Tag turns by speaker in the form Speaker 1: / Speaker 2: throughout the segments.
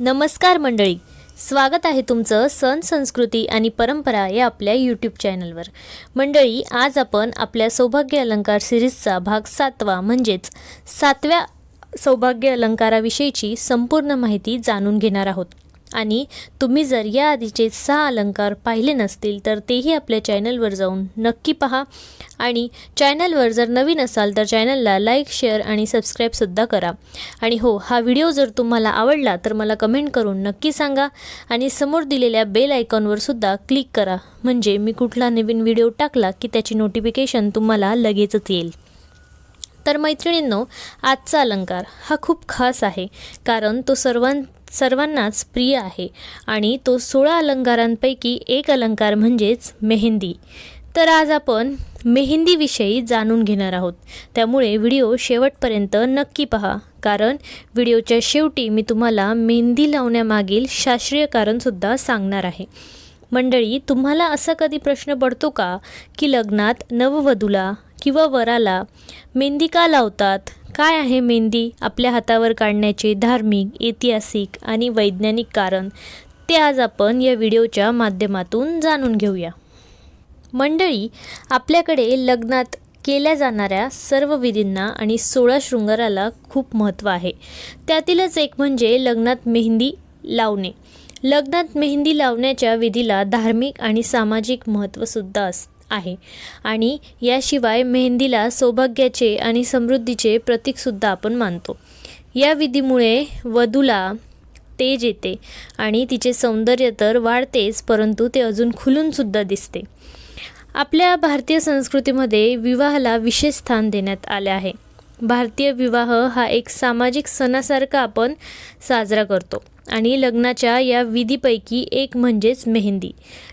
Speaker 1: नमस्कार मंडळी. स्वागत आहे तुमचं सण संस्कृती आणि परंपरा या आपल्या यूट्यूब चॅनलवर मंडळी आज आपण आपल्या सौभाग्य अलंकार सिरीजचा भाग सातवा म्हणजेच सातव्या सौभाग्य अलंकाराविषयीची संपूर्ण माहिती जाणून घेणार आहोत. आणि तुम्ही जर या आधीचे सहा अलंकार पाहिले नसतील तर तेही आपल्या चॅनलवर जाऊन नक्की पहा. आणि चॅनलवर जर नवीन असाल तर चॅनलला लाईक शेअर आणि सबस्क्राईबसुद्धा करा. आणि हो हा व्हिडिओ जर तुम्हाला आवडला तर मला कमेंट करून नक्की सांगा. आणि समोर दिलेल्या बेल आयकॉनवर सुद्धा क्लिक करा. म्हणजे मी कुठला नवीन व्हिडिओ टाकला की त्याची नोटिफिकेशन तुम्हाला लगेचच येईल. तर मैत्रिणींनो आजचा अलंकार हा खूप खास आहे कारण तो सर्वां सर्वांनाच प्रिय आहे आणि तो सोळा अलंकारांपैकी एक अलंकार म्हणजेच मेहंदी. तर आज आपण मेहंदीविषयी जाणून घेणार आहोत. त्यामुळे व्हिडिओ शेवटपर्यंत नक्की पहा कारण व्हिडिओच्या शेवटी मी तुम्हाला मेहंदी लावण्यामागील शास्त्रीय कारणसुद्धा सांगणार आहे. मंडळी तुम्हाला असा कधी प्रश्न पडतो का की लग्नात नववधूला किंवा वराला मेहंदी का लावतात? काय आहे मेहंदी आपल्या हातावर काढण्याचे धार्मिक ऐतिहासिक आणि वैज्ञानिक कारण ते आज आपण या व्हिडिओच्या माध्यमातून जाणून घेऊया. मंडळी आपल्याकडे लग्नात केल्या जाणाऱ्या सर्व विधींना आणि सोळा शृंगाराला खूप महत्त्व आहे. त्यातीलच एक म्हणजे लग्नात मेहंदी लावणे. लग्नात मेहंदी लावण्याच्या विधीला धार्मिक आणि सामाजिक महत्त्वसुद्धा असते. आहे. आणि याशिवाय मेहंदीला सौभाग्याचे आणि समृद्धीचे प्रतीकसुद्धा आपण मानतो. या विधीमुळे वधूला तेज येते आणि तिचे सौंदर्य तर वाढतेच परंतु ते अजून खुलूनसुद्धा दिसते. आपल्या भारतीय संस्कृतीमध्ये विवाहाला विशेष स्थान देण्यात आले आहे. भारतीय विवाह हा एक सामाजिक सणासारखा आपण साजरा करतो. आणि लग्नाच्या या विधीपैकी एक म्हणजेच मेहंदी.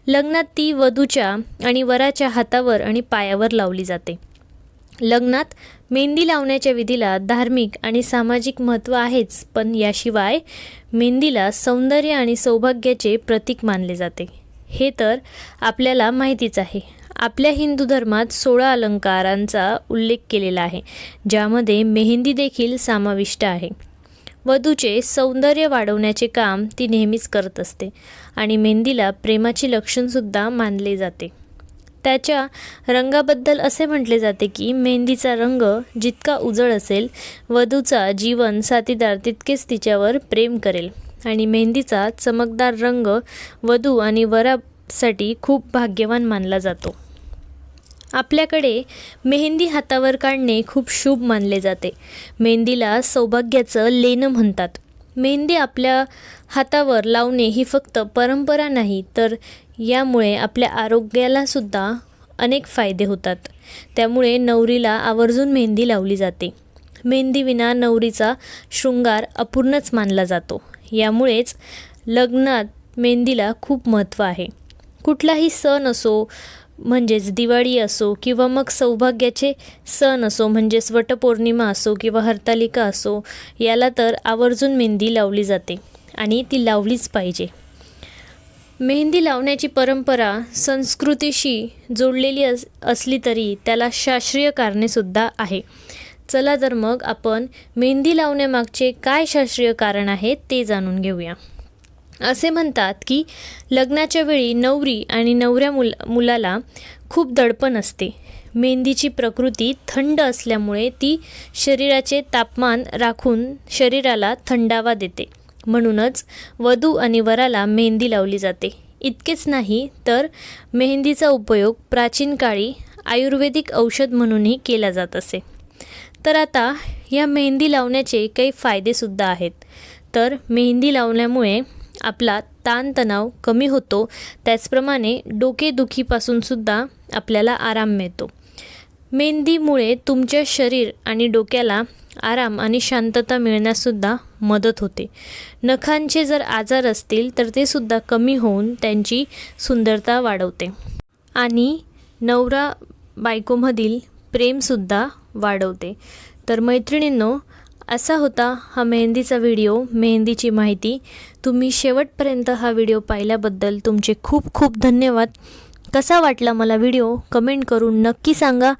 Speaker 1: लग्नात ती वधूच्या आणि वराच्या हातावर आणि पायावर लावली जाते. लग्नात मेहंदी लावण्याच्या विधीला धार्मिक आणि सामाजिक महत्त्व आहेच पण याशिवाय मेहंदीला सौंदर्य आणि सौभाग्याचे प्रतीक मानले जाते. हे तर आपल्याला माहितीच आहे. आपल्या हिंदू धर्मात सोळा अलंकारांचा उल्लेख केलेला आहे ज्यामध्ये मेहंदी देखील समाविष्ट आहे. वधूचे सौंदर्य वाढवण्याचे काम ती नेहमीच करत असते आणि मेहंदीला प्रेमाची लक्षणसुद्धा मानले जाते. त्याच्या रंगाबद्दल असे म्हटले जाते की मेहंदीचा रंग जितका उजळ असेल वधूचा जीवन साथीदार तितकेच तिच्यावर प्रेम करेल आणि मेहंदीचा चमकदार रंग वधू आणि वरासाठी खूप भाग्यवान मानला जातो. आपल्याकडे मेहंदी हातावर काढणे खूप शुभ मानले जाते. मेहंदीला सौभाग्याचं लेणं म्हणतात. मेहंदी आपल्या हातावर लावणे ही फक्त परंपरा नाही तर यामुळे आपल्या आरोग्यालासुद्धा अनेक फायदे होतात. त्यामुळे नवरीला आवर्जून मेहंदी लावली जाते. मेहंदीविना नवरीचा शृंगार अपूर्णच मानला जातो. यामुळेच लग्नात मेहंदीला खूप महत्त्व आहे. कुठलाही सण असो म्हणजेच दिवाळी असो किंवा मग सौभाग्याचे सण असो म्हणजेच वटपौर्णिमा असो किंवा हरतालिका असो याला तर आवर्जून मेहंदी लावली जाते आणि ती लावलीच पाहिजे. मेहंदी लावण्याची परंपरा संस्कृतीशी जोडलेली अस असली तरी त्याला शास्त्रीय कारणेसुद्धा आहे. चला तर मग आपण मेहंदी लावण्यामागचे काय शास्त्रीय कारण आहे ते जाणून घेऊया. असे म्हणतात की लग्नाच्या वेळी नवरी आणि नवऱ्या मुल मुलाला खूप दडपण असते. मेहंदीची प्रकृती थंड असल्यामुळे ती शरीराचे तापमान राखून शरीराला थंडावा देते. म्हणूनच वधू आणि वराला मेहंदी लावली जाते. इतकेच नाही तर मेहंदीचा उपयोग प्राचीन काळी आयुर्वेदिक औषध म्हणूनही केला जात असे. तर आता या मेहंदी लावण्याचे काही फायदेसुद्धा आहेत. तर मेहंदी लावल्यामुळे आपला ताणतणाव कमी होतो. त्याचप्रमाणे डोकेदुखीपासूनसुद्धा आपल्याला आराम मिळतो. मेहंदीमुळे तुमच्या शरीर आणि डोक्याला आराम आणि शांतता मिळण्याससुद्धा मदत होते. नखांचे जर आजार असतील तर ते सुद्धा कमी होऊन त्यांची सुंदरता वाढवते. आणि नवरा बायकोमधील प्रेमसुद्धा वाढवते. तर मैत्रिणींनो असा होता हा मेहंदीचा व्हिडिओ मेहंदीची माहिती. तुम्ही शेवटपर्यंत हा व्हिडिओ पाहिल्याबद्दल तुमचे खूप खूप धन्यवाद. कसा वाटला मला व्हिडिओ? कमेंट करून नक्की सांगा.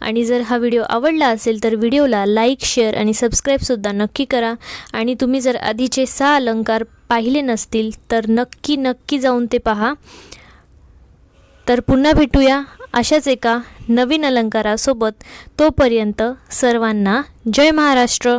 Speaker 1: आणि जर हा व्हिडिओ आवडला असेल तर व्हिडिओला लाईक शेअर आणि सबस्क्राईबसुद्धा नक्की करा. आणि तुम्ही जर आधीचे सहा अलंकार पाहिले नसतील तर नक्की नक्की जाऊन ते पहा. तर पुन्हा भेटूया अशाच एका नवीन अलंकारासोबत. तोपर्यंत सर्वांना जय महाराष्ट्र.